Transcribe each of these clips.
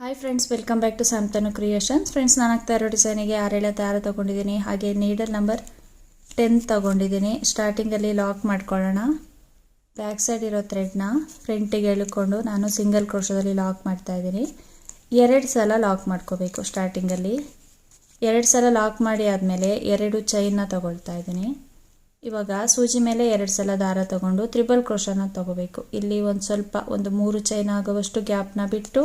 Hi friends welcome back to Samtanu creations friends ನಾನು ಆಗ್ತಾ ಇರೋ ಡಿಸೈನಿಗೆ ಆರೇಳ ದಾರ ತೊಗೊಂಡಿದ್ದೀನಿ, ಹಾಗೆ ನೀಡಲ್ ನಂಬರ್ ಟೆನ್ ತೊಗೊಂಡಿದ್ದೀನಿ. ಸ್ಟಾರ್ಟಿಂಗಲ್ಲಿ ಲಾಕ್ ಮಾಡ್ಕೊಳ್ಳೋಣ. ಬ್ಯಾಕ್ ಸೈಡ್ ಇರೋ ಥ್ರೆಡ್ನ ಫ್ರಂಟಿಗೆ ಎಳ್ಕೊಂಡು ನಾನು ಸಿಂಗಲ್ ಕ್ರೋಶದಲ್ಲಿ ಲಾಕ್ ಮಾಡ್ತಾ ಇದ್ದೀನಿ. ಎರಡು ಸಲ ಲಾಕ್ ಮಾಡ್ಕೋಬೇಕು ಸ್ಟಾರ್ಟಿಂಗಲ್ಲಿ ಎರಡು ಸಲ ಲಾಕ್ ಮಾಡಿ ಆದಮೇಲೆ ಎರಡು ಚೈನ್ನ ತೊಗೊಳ್ತಾ ಇದ್ದೀನಿ. ಇವಾಗ ಸೂಜಿ ಮೇಲೆ ಎರಡು ಸಲ ದಾರ ತಗೊಂಡು ತ್ರಿಬಲ್ ಕ್ರೋಶನ ತಗೋಬೇಕು. ಇಲ್ಲಿ ಒಂದು ಸ್ವಲ್ಪ, ಒಂದು ಮೂರು ಚೈನ್ ಆಗುವಷ್ಟು ಗ್ಯಾಪ್ನ ಬಿಟ್ಟು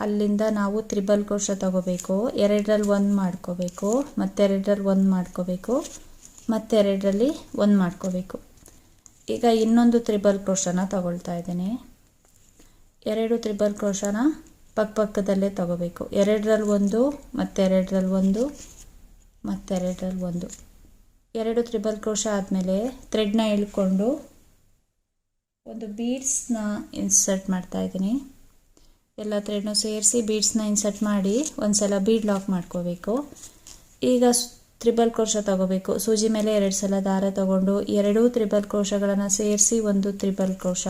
ಅಲ್ಲಿಂದ ನಾವು ತ್ರಿಬಲ್ ಕ್ರೋಶ ತಗೋಬೇಕು. ಎರಡರಲ್ಲಿ ಒಂದು ಮಾಡ್ಕೋಬೇಕು. ಮತ್ತೆರಡರಲ್ಲಿ ಒಂದು ಮಾಡ್ಕೋಬೇಕು. ಮತ್ತೆರಡರಲ್ಲಿ ಒಂದು ಮಾಡ್ಕೋಬೇಕು. ಈಗ ಇನ್ನೊಂದು ತ್ರಿಬಲ್ ಕ್ರೋಶನ ತಗೊಳ್ತಾ ಇದ್ದೀನಿ. ಎರಡು ತ್ರಿಬಲ್ ಕ್ರೋಶನ ಪಕ್ಕ ಪಕ್ಕದಲ್ಲೇ ತಗೋಬೇಕು. ಎರಡರಲ್ಲಿ ಒಂದು, ಮತ್ತೆರಡರಲ್ಲಿ ಒಂದು ಮತ್ತೆರಡರಲ್ಲಿ ಒಂದು. ಎರಡು ತ್ರಿಬಲ್ ಕ್ರೋಶ ಆದಮೇಲೆ ಥ್ರೆಡ್ನ ಇಳ್ಕೊಂಡು ಒಂದು ಬೀಡ್ಸ್ನ ಇನ್ಸರ್ಟ್ ಮಾಡ್ತಾ ಇದ್ದೀನಿ. ಎಲ್ಲ ಥ್ರೆಡ್ನು ಸೇರಿಸಿ ಬೀಡ್ಸ್ನ ಇನ್ಸರ್ಟ್ ಮಾಡಿ ಒಂದು ಸಲ ಬೀಡ್ ಲಾಕ್ ಮಾಡ್ಕೋಬೇಕು. ಈಗ ತ್ರಿಬಲ್ ಕ್ರೋಶ ತಗೋಬೇಕು. ಸೂಜಿ ಮೇಲೆ ಎರಡು ಸಲ ದಾರ ತಗೊಂಡು ಎರಡೂ ತ್ರಿಬಲ್ ಕ್ರೋಶಗಳನ್ನು ಸೇರಿಸಿ ಒಂದು ತ್ರಿಬಲ್ ಕ್ರೋಶ.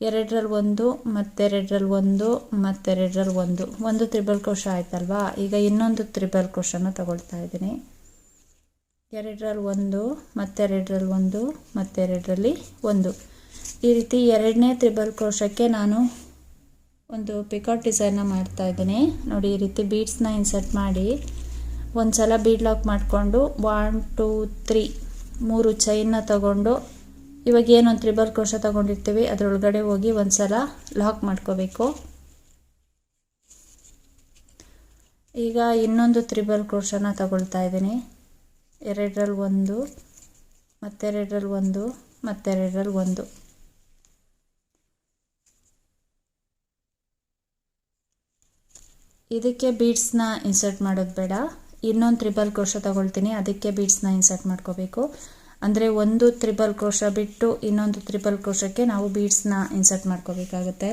ಎರಡರಲ್ಲಿ ಒಂದು ಮತ್ತೆರಡರಲ್ಲಿ ಒಂದು ಮತ್ತೆರಡರಲ್ಲಿ ಒಂದು. ಒಂದು ತ್ರಿಬಲ್ ಕ್ರೋಶ ಆಯ್ತಲ್ವಾ? ಈಗ ಇನ್ನೊಂದು ತ್ರಿಬಲ್ ಕ್ರೋಶನ ತಗೊಳ್ತಾ ಇದ್ದೀನಿ. ಎರಡರಲ್ಲಿ ಒಂದು ಮತ್ತೆರಡರಲ್ಲಿ ಒಂದು ಮತ್ತೆರಡರಲ್ಲಿ ಒಂದು. ಈ ರೀತಿ ಎರಡನೇ ತ್ರಿಬಲ್ ಕ್ರೋಶಕ್ಕೆ ನಾನು ಒಂದು ಪಿಕಾಟ್ ಡಿಸೈನ್ನ ಮಾಡ್ತಾ ಇದ್ದೀನಿ. ನೋಡಿ, ಈ ರೀತಿ ಬೀಡ್ಸ್ನ ಇನ್ಸರ್ಟ್ ಮಾಡಿ ಒಂದು ಸಲ ಬೀಡ್ ಲಾಕ್ ಮಾಡಿಕೊಂಡು ಒನ್ ಟೂ ತ್ರೀ ಮೂರು ಚೈನ್ನ ತಗೊಂಡು, ಇವಾಗ ಏನೊಂದು ತ್ರಿಬಲ್ ಕ್ರೋಶ ತಗೊಂಡಿರ್ತೀವಿ, ಅದರೊಳಗಡೆ ಹೋಗಿ ಒಂದು ಸಲ ಲಾಕ್ ಮಾಡ್ಕೋಬೇಕು. ಈಗ ಇನ್ನೊಂದು ತ್ರಿಬಲ್ ಕ್ರೋಶನ ತಗೊಳ್ತಾ ಇದ್ದೀನಿ. ಎರಡರಲ್ಲಿ ಒಂದು, ಮತ್ತೆರಡರಲ್ಲಿ ಒಂದು ಮತ್ತೆರಡರಲ್ಲಿ ಒಂದು. ಇದಕ್ಕೆ ಬೀಡ್ಸ್ನ ಇನ್ಸರ್ಟ್ ಮಾಡೋದು ಬೇಡ. ಇನ್ನೊಂದು ತ್ರಿಬಲ್ ಕ್ರೋಶ ತಗೊಳ್ತೀನಿ. ಅದಕ್ಕೆ ಬೀಡ್ಸ್ನ ಇನ್ಸರ್ಟ್ ಮಾಡ್ಕೋಬೇಕು. ಅಂದರೆ ಒಂದು ತ್ರಿಬಲ್ ಕ್ರೋಶ ಬಿಟ್ಟು ಇನ್ನೊಂದು ತ್ರಿಬಲ್ ಕ್ರೋಶಕ್ಕೆ ನಾವು ಬೀಡ್ಸ್ನ ಇನ್ಸರ್ಟ್ ಮಾಡ್ಕೋಬೇಕಾಗುತ್ತೆ.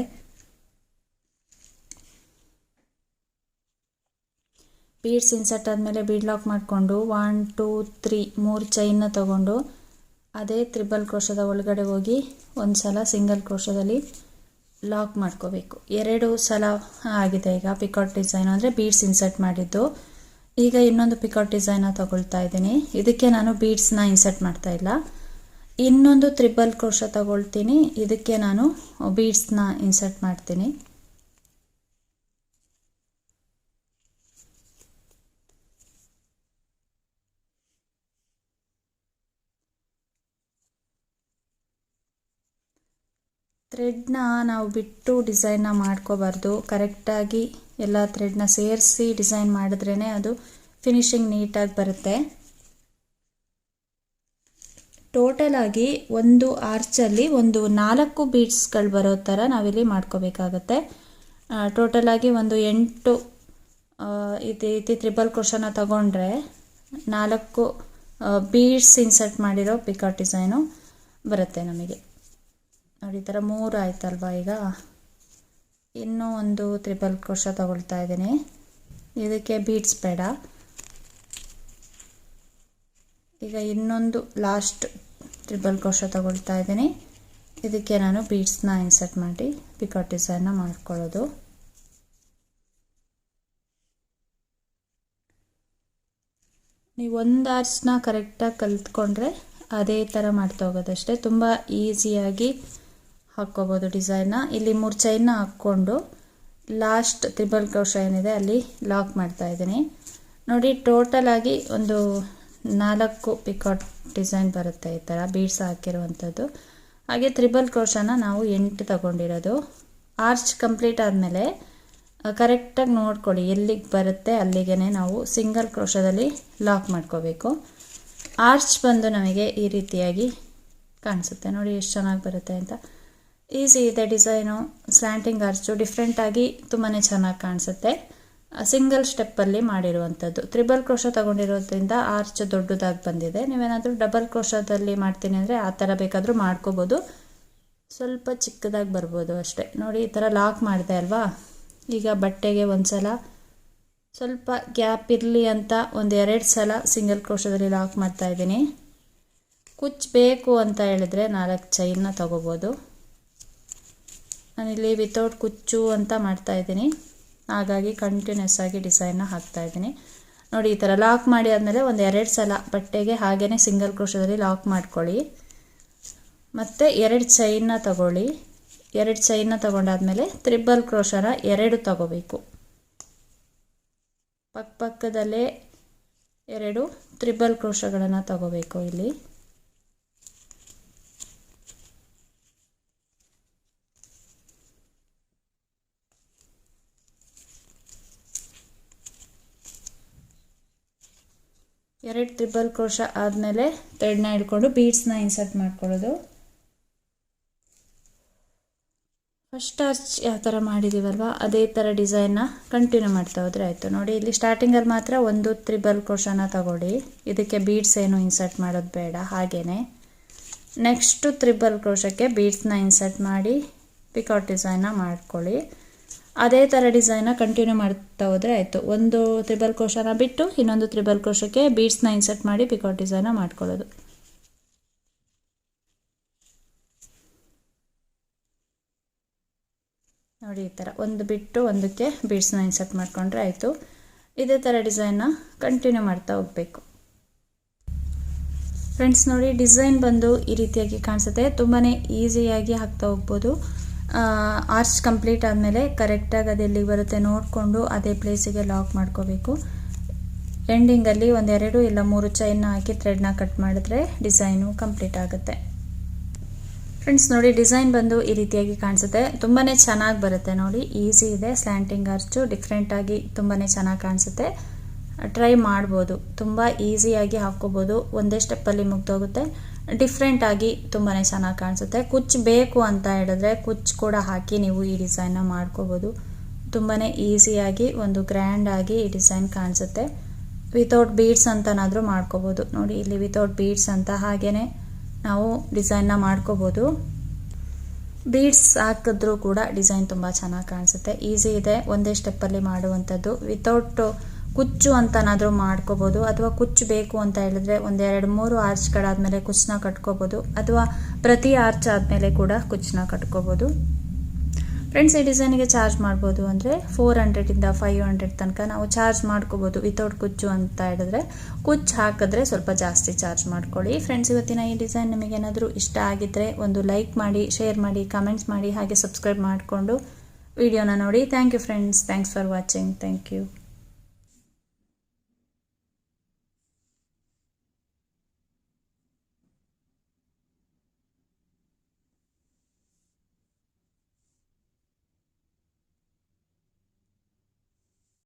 ಬೀಡ್ಸ್ ಇನ್ಸರ್ಟ್ ಆದಮೇಲೆ ಬೀಡ್ ಲಾಕ್ ಮಾಡಿಕೊಂಡು ಒನ್ ಟೂ ತ್ರೀ ಮೂರು ಚೈನ್ನ ತಗೊಂಡು ಅದೇ ತ್ರಿಬಲ್ ಕ್ರೋಶದ ಒಳಗಡೆ ಹೋಗಿ ಒಂದು ಸಲ ಸಿಂಗಲ್ ಕ್ರೋಶದಲ್ಲಿ ಲಾಕ್ ಮಾಡ್ಕೋಬೇಕು. ಎರಡು ಸಲ ಆಗಿದೆ ಈಗ ಪಿಕಾಟ್ ಡಿಸೈನ್ ಅಂದರೆ ಬೀಡ್ಸ್ ಇನ್ಸರ್ಟ್ ಮಾಡಿದ್ದು. ಈಗ ಇನ್ನೊಂದು ಪಿಕಾಟ್ ಡಿಸೈನ ತಗೊಳ್ತಾ ಇದ್ದೀನಿ. ಇದಕ್ಕೆ ನಾನು ಬೀಡ್ಸ್ನ ಇನ್ಸರ್ಟ್ ಮಾಡ್ತಾ ಇಲ್ಲ. ಇನ್ನೊಂದು ತ್ರಿಬಲ್ ಕ್ರೋಶ ತಗೊಳ್ತೀನಿ. ಇದಕ್ಕೆ ನಾನು ಬೀಡ್ಸ್ನ ಇನ್ಸರ್ಟ್ ಮಾಡ್ತೀನಿ. ಥ್ರೆಡ್ನ ನಾವು ಬಿಟ್ಟು ಡಿಸೈನ್ನ ಮಾಡ್ಕೋಬಾರ್ದು. ಕರೆಕ್ಟಾಗಿ ಎಲ್ಲ ಥ್ರೆಡ್ನ ಸೇರಿಸಿ ಡಿಸೈನ್ ಮಾಡಿದ್ರೇ ಅದು ಫಿನಿಶಿಂಗ್ ನೀಟಾಗಿ ಬರುತ್ತೆ. ಟೋಟಲಾಗಿ ಒಂದು ಆರ್ಚಲ್ಲಿ ಒಂದು ನಾಲ್ಕು ಬೀಡ್ಸ್ಗಳು ಬರೋ ಥರ ನಾವಿಲ್ಲಿ ಮಾಡ್ಕೋಬೇಕಾಗತ್ತೆ. ಟೋಟಲಾಗಿ ಒಂದು ಎಂಟು ಇದು ರೀತಿ ತ್ರಿಬಲ್ ಕ್ರೋಶನ ತಗೊಂಡ್ರೆ ನಾಲ್ಕು ಬೀಡ್ಸ್ ಇನ್ಸರ್ಟ್ ಮಾಡಿರೋ ಪಿಕಾಟ್ ಡಿಸೈನು ಬರುತ್ತೆ ನಮಗೆ. ನೋಡಿ, ಈ ಥರ ಮೂರು ಆಯ್ತಲ್ವಾ ಈಗ? ಇನ್ನೂ ಒಂದು ತ್ರಿಬಲ್ ಕೋಶ ತಗೊಳ್ತಾ ಇದ್ದೀನಿ. ಇದಕ್ಕೆ ಬೀಡ್ಸ್ ಬೇಡ. ಈಗ ಇನ್ನೊಂದು ಲಾಸ್ಟ್ ತ್ರಿಬಲ್ ಕೋಶ ತಗೊಳ್ತಾ ಇದ್ದೀನಿ. ಇದಕ್ಕೆ ನಾನು ಬೀಡ್ಸ್ನ ಇನ್ಸರ್ಟ್ ಮಾಡಿ ಪಿಕಾಟ್ ಡಿಸೈನ್ನ ಮಾಡ್ಕೊಳ್ಳೋದು. ನೀವು ಒಂದು ಆರ್ಚ್ನ ಕರೆಕ್ಟಾಗಿ ಕಲ್ತ್ಕೊಂಡ್ರೆ ಅದೇ ಥರ ಮಾಡ್ತಾ ಹೋಗೋದಷ್ಟೇ. ತುಂಬ ಈಸಿಯಾಗಿ ಹಾಕ್ಕೋಬೋದು ಡಿಸೈನ್ನ. ಇಲ್ಲಿ ಮೂರು ಚೈನ್ನ ಹಾಕ್ಕೊಂಡು ಲಾಸ್ಟ್ ತ್ರಿಬಲ್ ಕ್ರೋಶ ಏನಿದೆ ಅಲ್ಲಿ ಲಾಕ್ ಮಾಡ್ತಾ ಇದ್ದೀನಿ. ನೋಡಿ ಟೋಟಲ್ ಆಗಿ ಒಂದು ನಾಲ್ಕು ಪಿಕಾಟ್ ಡಿಸೈನ್ ಬರುತ್ತೆ ಈ ಥರ ಬೀಡ್ಸ್ ಹಾಕಿರುವಂಥದ್ದು. ಹಾಗೆ ತ್ರಿಬಲ್ ಕ್ರೋಶನ ನಾವು ಎಂಟು ತಗೊಂಡಿರೋದು. ಆರ್ಚ್ ಕಂಪ್ಲೀಟ್ ಆದಮೇಲೆ ಕರೆಕ್ಟಾಗಿ ನೋಡ್ಕೊಳ್ಳಿ, ಎಲ್ಲಿಗೆ ಬರುತ್ತೆ ಅಲ್ಲಿಗೆ ನಾವು ಸಿಂಗಲ್ ಕ್ರೋಶದಲ್ಲಿ ಲಾಕ್ ಮಾಡ್ಕೋಬೇಕು. ಆರ್ಚ್ ಬಂದು ನಮಗೆ ಈ ರೀತಿಯಾಗಿ ಕಾಣಿಸುತ್ತೆ. ನೋಡಿ, ಎಷ್ಟು ಚೆನ್ನಾಗಿ ಬರುತ್ತೆ ಅಂತ. ಈಸಿ ಇದೆ ಡಿಸೈನು ಸ್ಲ್ಯಾಂಟಿಂಗ್ ಆರ್ಚು ಡಿಫ್ರೆಂಟಾಗಿ ತುಂಬಾ ಚೆನ್ನಾಗಿ ಕಾಣಿಸುತ್ತೆ. ಸಿಂಗಲ್ ಸ್ಟೆಪ್ಪಲ್ಲಿ ಮಾಡಿರುವಂಥದ್ದು. ತ್ರಿಬಲ್ ಕ್ರೋಶ ತಗೊಂಡಿರೋದ್ರಿಂದ ಆರ್ಚ್ ದೊಡ್ಡದಾಗಿ ಬಂದಿದೆ. ನೀವೇನಾದರೂ ಡಬಲ್ ಕ್ರೋಶದಲ್ಲಿ ಮಾಡ್ತೀನಿ ಅಂದರೆ ಆ ಥರ ಬೇಕಾದರೂ ಮಾಡ್ಕೋಬೋದು. ಸ್ವಲ್ಪ ಚಿಕ್ಕದಾಗಿ ಬರ್ಬೋದು ಅಷ್ಟೇ. ನೋಡಿ, ಈ ಥರ ಲಾಕ್ ಮಾಡಿದೆ ಅಲ್ವಾ? ಈಗ ಬಟ್ಟೆಗೆ ಒಂದು ಸಲ ಸ್ವಲ್ಪ ಗ್ಯಾಪ್ ಇರಲಿ ಅಂತ ಒಂದು ಎರಡು ಸಲ ಸಿಂಗಲ್ ಕ್ರೋಶದಲ್ಲಿ ಲಾಕ್ ಮಾಡ್ತಾ ಇದ್ದೀನಿ. ಕುಚ್ಚು ಬೇಕು ಅಂತ ಹೇಳಿದ್ರೆ ನಾಲ್ಕು ಚೈನ್ನ ತಗೋಬೋದು. ನಾನಿಲ್ಲಿ ವಿತೌಟ್ ಕುಚ್ಚು ಅಂತ ಮಾಡ್ತಾ ಇದ್ದೀನಿ. ಹಾಗಾಗಿ ಕಂಟಿನ್ಯೂಸ್ ಆಗಿ ಡಿಸೈನ್ನ ಹಾಕ್ತಾ ಇದ್ದೀನಿ. ನೋಡಿ, ಈ ಥರ ಲಾಕ್ ಮಾಡಿ ಆದಮೇಲೆ ಒಂದು ಎರಡು ಸಲ ಬಟ್ಟೆಗೆ ಹಾಗೇ ಸಿಂಗಲ್ ಕ್ರೋಶದಲ್ಲಿ ಲಾಕ್ ಮಾಡ್ಕೊಳ್ಳಿ. ಮತ್ತು ಎರಡು ಚೈನ್ನ ತಗೊಳ್ಳಿ. ಎರಡು ಚೈನ್ನ ತಗೊಂಡಾದ್ಮೇಲೆ ತ್ರಿಬಲ್ ಕ್ರೋಶನ ಎರಡು ತಗೋಬೇಕು. ಪಕ್ಕ ಪಕ್ಕದಲ್ಲೇ ಎರಡು ತ್ರಿಬಲ್ ಕ್ರೋಶಗಳನ್ನು ತಗೋಬೇಕು ಇಲ್ಲಿ. ಎರಡು ತ್ರಿಬಲ್ ಕ್ರೋಶ ಆದಮೇಲೆ ಥ್ರೆಡ್ನ ಹಿಡ್ಕೊಂಡು ಬೀಡ್ಸ್ನ ಇನ್ಸರ್ಟ್ ಮಾಡ್ಕೊಳ್ಳೋದು. ಫಸ್ಟ್ ಆರ್ಚ್ ಯಾವ ಥರ ಮಾಡಿದ್ದೀವಲ್ವ ಅದೇ ಥರ ಡಿಸೈನ್ನ ಕಂಟಿನ್ಯೂ ಮಾಡ್ತಾ ಹೋದರೆ ಆಯಿತು. ನೋಡಿ, ಇಲ್ಲಿ ಸ್ಟಾರ್ಟಿಂಗಲ್ಲಿ ಮಾತ್ರ ಒಂದು ತ್ರಿಬಲ್ ಕ್ರೋಶನ ತಗೊಳ್ಳಿ. ಇದಕ್ಕೆ ಬೀಡ್ಸ್ ಏನು ಇನ್ಸರ್ಟ್ ಮಾಡೋದು ಬೇಡ ಹಾಗೇ ನೆಕ್ಸ್ಟು ತ್ರಿಬಲ್ ಕ್ರೋಶಕ್ಕೆ ಬೀಡ್ಸ್ನ ಇನ್ಸರ್ಟ್ ಮಾಡಿ ಪಿಕಾಟ್ ಡಿಸೈನ್ನ ಮಾಡ್ಕೊಳ್ಳಿ. ಅದೇ ಥರ ಡಿಸೈನ್ನ ಕಂಟಿನ್ಯೂ ಮಾಡ್ತಾ ಹೋದರೆ ಆಯಿತು. ಒಂದು ತ್ರಿಬಲ್ ಕ್ರೋಶನ ಬಿಟ್ಟು ಇನ್ನೊಂದು ತ್ರಿಬಲ್ ಕ್ರೋಶಕ್ಕೆ ಬೀಡ್ಸ್ನ ಇನ್ಸರ್ಟ್ ಮಾಡಿ ಪಿಕಾಟ್ ಡಿಸೈನ್ನ ಮಾಡ್ಕೊಳ್ಳೋದು. ನೋಡಿ ಈ ಥರ ಒಂದು ಬಿಟ್ಟು ಒಂದಕ್ಕೆ ಬೀಡ್ಸ್ನ ಇನ್ಸರ್ಟ್ ಮಾಡಿಕೊಂಡ್ರೆ ಆಯಿತು. ಇದೇ ಥರ ಡಿಸೈನ್ನ ಕಂಟಿನ್ಯೂ ಮಾಡ್ತಾ ಹೋಗಬೇಕು. ಫ್ರೆಂಡ್ಸ್ ನೋಡಿ ಡಿಸೈನ್ ಬಂದು ಈ ರೀತಿಯಾಗಿ ಕಾಣಿಸುತ್ತೆ. ತುಂಬಾ ಈಸಿಯಾಗಿ ಹಾಕ್ತಾ ಹೋಗ್ಬೋದು. ಆರ್ಚ್ ಕಂಪ್ಲೀಟ್ ಆದಮೇಲೆ ಕರೆಕ್ಟಾಗಿ ಅದೆಲ್ಲಿ ಬರುತ್ತೆ ನೋಡಿಕೊಂಡು ಅದೇ ಪ್ಲೇಸಿಗೆ ಲಾಕ್ ಮಾಡ್ಕೋಬೇಕು. ಎಂಡಿಂಗಲ್ಲಿ ಒಂದೆರಡು ಇಲ್ಲ ಮೂರು ಚೈನ್ನ ಹಾಕಿ ಥ್ರೆಡ್ನ ಕಟ್ ಮಾಡಿದ್ರೆ ಡಿಸೈನು ಕಂಪ್ಲೀಟ್ ಆಗುತ್ತೆ. ಫ್ರೆಂಡ್ಸ್ ನೋಡಿ ಡಿಸೈನ್ ಬಂದು ಈ ರೀತಿಯಾಗಿ ಕಾಣಿಸುತ್ತೆ. ತುಂಬಾ ಚೆನ್ನಾಗಿ ಬರುತ್ತೆ ನೋಡಿ. ಈಸಿ ಇದೆ. ಸ್ಲ್ಯಾಂಟಿಂಗ್ ಅರ್ಚು ಡಿಫ್ರೆಂಟಾಗಿ ತುಂಬಾ ಚೆನ್ನಾಗಿ ಕಾಣಿಸುತ್ತೆ. ಟ್ರೈ ಮಾಡ್ಬೋದು. ತುಂಬ ಈಸಿಯಾಗಿ ಹಾಕ್ಕೋಬೋದು. ಒಂದೇ ಸ್ಟೆಪ್ಪಲ್ಲಿ ಮುಗ್ದೋಗುತ್ತೆ. ಡಿಫ್ರೆಂಟಾಗಿ ತುಂಬಾ ಚೆನ್ನಾಗಿ ಕಾಣಿಸುತ್ತೆ. ಕುಚ್ ಬೇಕು ಅಂತ ಹೇಳಿದ್ರೆ ಕುಚ್ ಕೂಡ ಹಾಕಿ ನೀವು ಈ ಡಿಸೈನ್ನ ಮಾಡ್ಕೋಬೋದು. ತುಂಬಾ ಈಸಿಯಾಗಿ ಒಂದು ಗ್ರ್ಯಾಂಡಾಗಿ ಈ ಡಿಸೈನ್ ಕಾಣಿಸುತ್ತೆ. ವಿತೌಟ್ ಬೀಡ್ಸ್ ಅಂತನಾದರೂ ಮಾಡ್ಕೋಬೋದು. ನೋಡಿ, ಇಲ್ಲಿ ವಿತೌಟ್ ಬೀಡ್ಸ್ ಅಂತ ಹಾಗೆಯೇ ನಾವು ಡಿಸೈನ್ನ ಮಾಡ್ಕೋಬೋದು. ಬೀಡ್ಸ್ ಹಾಕಿದ್ರೂ ಕೂಡ ಡಿಸೈನ್ ತುಂಬ ಚೆನ್ನಾಗಿ ಕಾಣಿಸುತ್ತೆ. ಈಸಿ ಇದೆ. ಒಂದೇ ಸ್ಟೆಪ್ಪಲ್ಲಿ ಮಾಡುವಂಥದ್ದು. ವಿತೌಟ್ ಕುಚ್ಚು ಅಂತನಾದರೂ ಮಾಡ್ಕೋಬೋದು, ಅಥವಾ ಕುಚ್ಚು ಬೇಕು ಅಂತ ಹೇಳಿದ್ರೆ ಒಂದೆರಡು ಮೂರು ಆರ್ಚ್ಗಳಾದಮೇಲೆ ಕುಚ್ಚನ್ನ ಕಟ್ಕೋಬೋದು, ಅಥವಾ ಪ್ರತಿ ಆರ್ಚ್ ಆದಮೇಲೆ ಕೂಡ ಕುಚ್ಚನ್ನ ಕಟ್ಕೋಬೋದು. ಫ್ರೆಂಡ್ಸ್ ಈ ಡಿಸೈನಿಗೆ ಚಾರ್ಜ್ ಮಾಡ್ಬೋದು ಅಂದರೆ ಫೋರ್ ಹಂಡ್ರೆಡಿಂದ ಫೈವ್ ಹಂಡ್ರೆಡ್ ತನಕ ನಾವು ಚಾರ್ಜ್ ಮಾಡ್ಕೋಬೋದು ವಿತೌಟ್ ಕುಚ್ಚು ಅಂತ ಹೇಳಿದ್ರೆ. ಕುಚ್ಚು ಹಾಕಿದ್ರೆ ಸ್ವಲ್ಪ ಜಾಸ್ತಿ ಚಾರ್ಜ್ ಮಾಡ್ಕೊಳ್ಳಿ. ಫ್ರೆಂಡ್ಸ್ ಇವತ್ತಿನ ಈ ಡಿಸೈನ್ ನಿಮಗೇನಾದರೂ ಇಷ್ಟ ಆಗಿದ್ದರೆ ಒಂದು ಲೈಕ್ ಮಾಡಿ ಶೇರ್ ಮಾಡಿ ಕಮೆಂಟ್ಸ್ ಮಾಡಿ, ಹಾಗೆ ಸಬ್ಸ್ಕ್ರೈಬ್ ಮಾಡಿಕೊಂಡು ವಿಡಿಯೋನ ನೋಡಿ. Thank you friends thanks for watching thank you